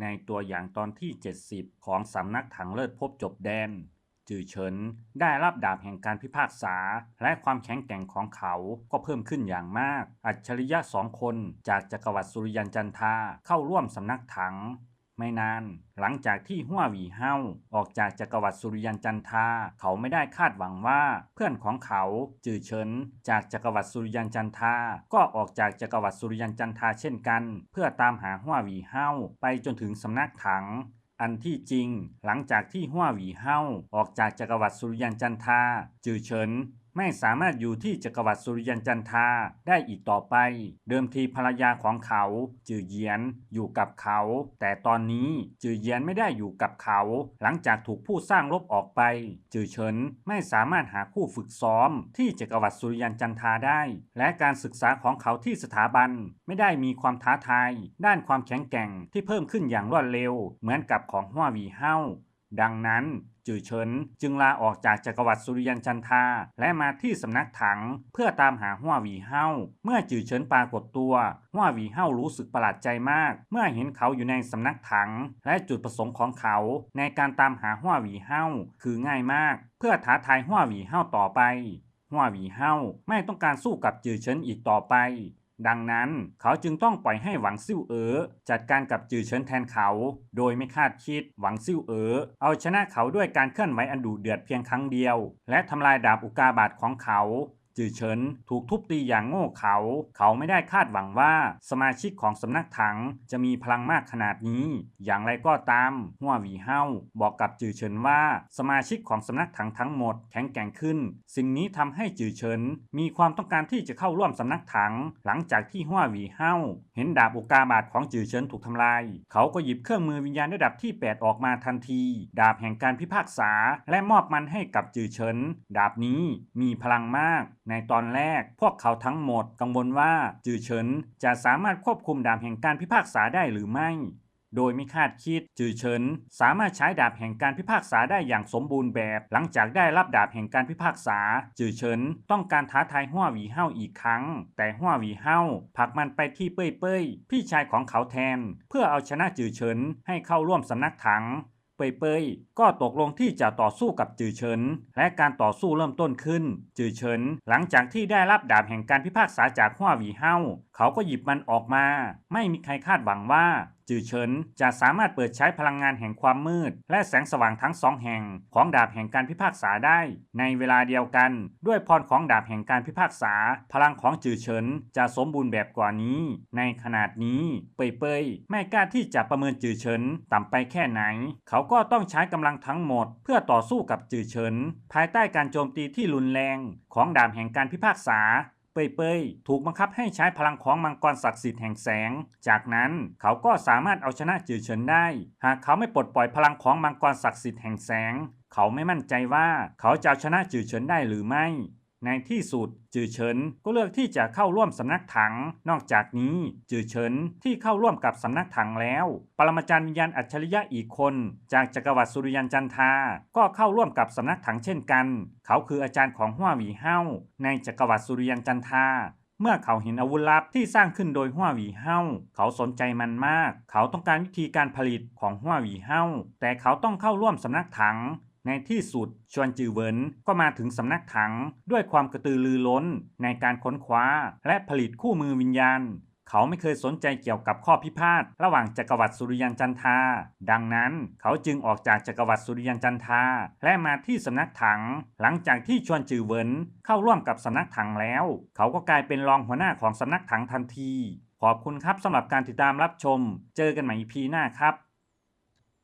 ในตัวอย่างตอนที่ 70 ของสำนักถังเลิศพบจบแดน จือเฉินได้รับดาบแห่งการพิพากษา และความแข็งแกร่งของเขาก็เพิ่มขึ้นอย่างมาก อัจฉริยะสองคนจากจักรวรรดิสุริยันจันทาเข้าร่วมสำนักถัง ไม่นาน หลังจากที่หัวหวีเฮาออกจากจักรวรรดิสุริยันจันทาเขาไม่ได้คาดหวังว่าเพื่อนของเขาจือเฉินจากจักรวรรดิสุริยันจันทาก็ออกจากจักรวรรดิสุริยันจันทาเช่นกัน เพื่อตามหาหัวหวีเฮาไปจนถึงสำนักถังอันที่จริงหลังจากที่หัวหวีเฮาออกจากจักรวรรดิสุริยันจันทาจือเฉิน ไม่สามารถอยู่ที่จักรวรรดิสุริยันจันทาได้อีกต่อไป เดิมทีภรรยาของเขา จือเยียนอยู่กับเขา แต่ตอนนี้จือเยียนไม่ได้อยู่กับเขา หลังจากถูกผู้สร้างรบออกไป จือเฉินไม่สามารถหาคู่ฝึกซ้อม ที่จักรวรรดิสุริยันจันทาได้ และการศึกษาของเขาที่สถาบัน ไม่ได้มีความท้าทาย ด้านความแข็งแกร่งที่เพิ่มขึ้นอย่างรวดเร็ว เหมือนกับของหัววีเฮา ดังนั้นจือเฉินจึงลาออกจากจักรวรรดิสุริยันจันทาและมาที่สำนักถังเพื่อตามหาหัววีเฮาเมื่อจือเฉินปรากฏตัวหัววีเฮารู้สึกประหลาดใจมาก เมื่อเห็นเขาอยู่ในสำนักถัง และจุดประสงค์ของเขา ในการตามหาหัววีเฮาคือง่ายมาก เพื่อท้าทายหัววีเฮาต่อไปหัววีเฮาไม่ต้องการสู้กับจือเฉินอีกต่อไป ดังนั้นเขาจึงต้องปล่อยให้หวังซิ่วเอ๋อจัดการกับจือเฉินแทนเขา โดยไม่คาดคิดหวังซิ่วเอ๋อเอาชนะเขาด้วยการเคลื่อนไหวอันดุเดือดเพียงครั้งเดียว และทำลายดาบอุกาบาตของเขา จือเฉินถูกทุบตีอย่างโง่เขา เขาไม่ได้คาดหวังว่าสมาชิกของสำนักถังจะมีพลังมากขนาดนี้ อย่างไรก็ตามหัวหวีเฮาบอกกับจือเฉินว่าสมาชิกของสำนักถังทั้งหมดแข็งแกร่งขึ้น สิ่งนี้ทำให้จือเฉินมีความต้องการที่จะเข้าร่วมสำนักถัง หลังจากที่หัวหวีเฮาเห็นดาบอุกาบาตของจือเฉินถูกทำลาย เขาก็หยิบเครื่องมือวิญญาณระดับที่ 8 ออกมาทันที ดาบแห่งการพิพากษา และมอบมันให้กับจือเฉิน ดาบนี้มีพลังมากในตอนแรกพวกเขาทั้งหมดกังวลว่าจือเฉินจะสามารถควบคุมดาบแห่งการพิพากษาได้หรือไม่ โดยไม่คาดคิดจือเฉินสามารถใช้ดาบแห่งการพิพากษาได้อย่างสมบูรณ์แบบ หลังจากได้รับดาบแห่งการพิพากษา จือเฉินต้องการท้าทายหัวหวีเฮาอีกครั้ง แต่หัวหวีเฮาผลักมันไปที่เป้ยเป้ยพี่ชายของเขาแทน เพื่อเอาชนะจือเฉินให้เข้าร่วมสำนักถัง เปยเปยก็ตกลงที่จะต่อสู้กับจือเฉิน และการต่อสู้เริ่มต้นขึ้น จือเฉิน หลังจากที่ได้รับดาบแห่งการพิพากษาจากหัวหวีเฮาเขาก็หยิบมันออกมา ไม่มีใครคาดหวังว่าจือเฉินจะสามารถเปิดใช้พลังงานแห่งความมืด และแสงสว่างทั้งสองแห่งของดาบแห่งการพิพากษาได้ ในเวลาเดียวกัน ด้วยพรของดาบแห่งการพิพากษา พลังของจือเฉินจะสมบูรณ์แบบกว่านี้ ในขนาดนี้ เปยเปยไม่กล้าที่จะประเมินจือเฉินต่ำไปแค่ไหน เขาก็ต้องใช้กำลังทั้งหมด เพื่อต่อสู้กับจือเฉิน ภายใต้การโจมตีที่รุนแรง ของดาบแห่งการพิพากษา เปยเปยถูกบังคับให้ใช้พลังของมังกรศักดิ์สิทธิ์แห่งแสง จากนั้นเขาก็สามารถเอาชนะจือเฉินได้ หากเขาไม่ปลดปล่อยพลังของมังกรศักดิ์สิทธิ์แห่งแสง เขาไม่มั่นใจว่าเขาจะเอาชนะจือเฉินได้หรือไม่ ในที่สุด จือเฉินก็เลือกที่จะเข้าร่วมสำนักถัง นอกจากนี้ จือเฉินที่เข้าร่วมกับสำนักถังแล้ว ปรมาจารย์วิญญาณอัจฉริยะอีกคน จากจักรวรรดิสุริยันจันทา ก็เข้าร่วมกับสำนักถังเช่นกัน เขาคืออาจารย์ของหัวหวีเฮาในจักรวรรดิสุริยันจันทาเมื่อเขาเห็นอาวุธลับที่สร้างขึ้นโดยหัวหวีเฮาเขาสนใจมันมาก เขาต้องการวิธีการผลิตของหัวหวีเฮาแต่เขาต้องเข้าร่วมสำนักถัง ในที่สุดชวนจือเหวินก็มาถึงสำนักถังด้วยความกระตือรือร้นในการค้นคว้า และผลิตคู่มือวิญญาณ เขาไม่เคยสนใจเกี่ยวกับข้อพิพาทระหว่างจักรวรรดิสุริยันจันทา ดังนั้นเขาจึงออกจากจักรวรรดิสุริยันจันทา และมาที่สำนักถัง หลังจากที่ชวนจือเหวินเข้าร่วมกับสำนักถังแล้ว เขาก็กลายเป็นรองหัวหน้าของสำนักถังทันที ขอบคุณครับสำหรับการติดตามรับชม เจอกันใหม่ EP หน้าครับ